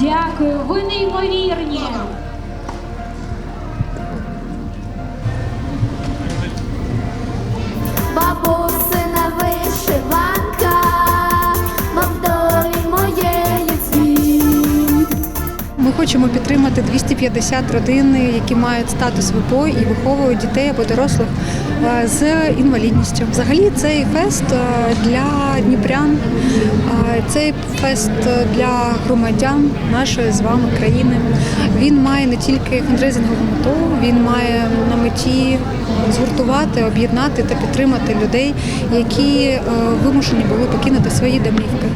Дякую, ви неймовірні. Хочемо підтримати 250 родин, які мають статус ВПО і виховують дітей або дорослих е, з інвалідністю. Взагалі цей фест е, для дніпрян, е, цей фест для громадян нашої з вами країни. Він має не тільки фандрейзингову мету, він має на меті згуртувати, об'єднати та підтримати людей, які вимушені були покинути свої домівки.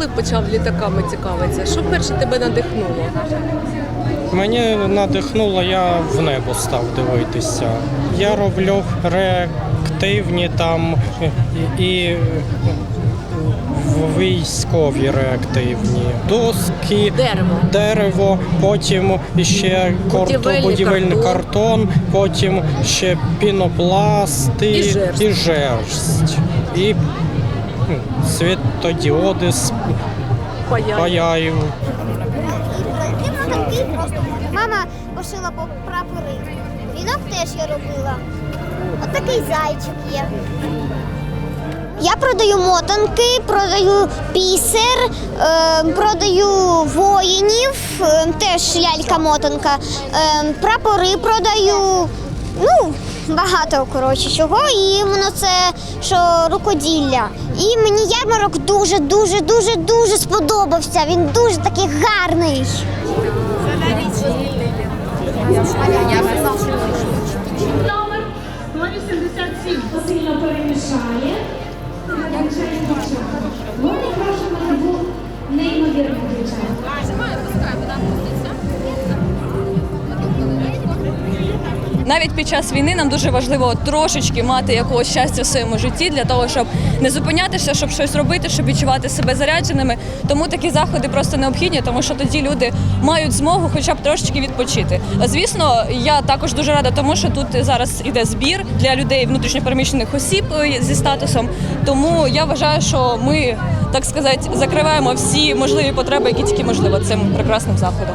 Коли почав літаками цікавитися, що перше тебе надихнуло? Мені надихнуло, я в небо став дивитися. Я роблю реактивні там і, військові реактивні доски, Дерево. дерево, потім ще Будівельний будівельний картон. картон, потім ще пінопласти І жерсть. і жерсть. І світодіоди з Паяй. паяю. Мама пошила по прапори. Вінок теж я робила. От такий зайчик є. Я продаю мотанки, продаю пісер, е, продаю воїнів, е, теж лялька-мотанка, е, прапори продаю. Ну, багато коротше чого. І воно це що рукоділля. І мені ярмарок дуже, дуже, дуже, дуже сподобався. Він дуже такий гарний. Номер 187. Сильно перемішає. Перемішає дівчата. Вони кажуть, мене був Навіть під час війни нам дуже важливо трошечки мати якогось щастя в своєму житті для того, щоб не зупинятися, щоб щось робити, щоб відчувати себе зарядженими. Тому такі заходи просто необхідні, тому що тоді люди мають змогу хоча б трошечки відпочити. Звісно, я також дуже рада, тому що тут зараз іде збір для людей внутрішньопереміщених осіб е, зі статусом. Тому я вважаю, що ми так сказати закриваємо всі можливі потреби, які тільки можливо цим прекрасним заходом.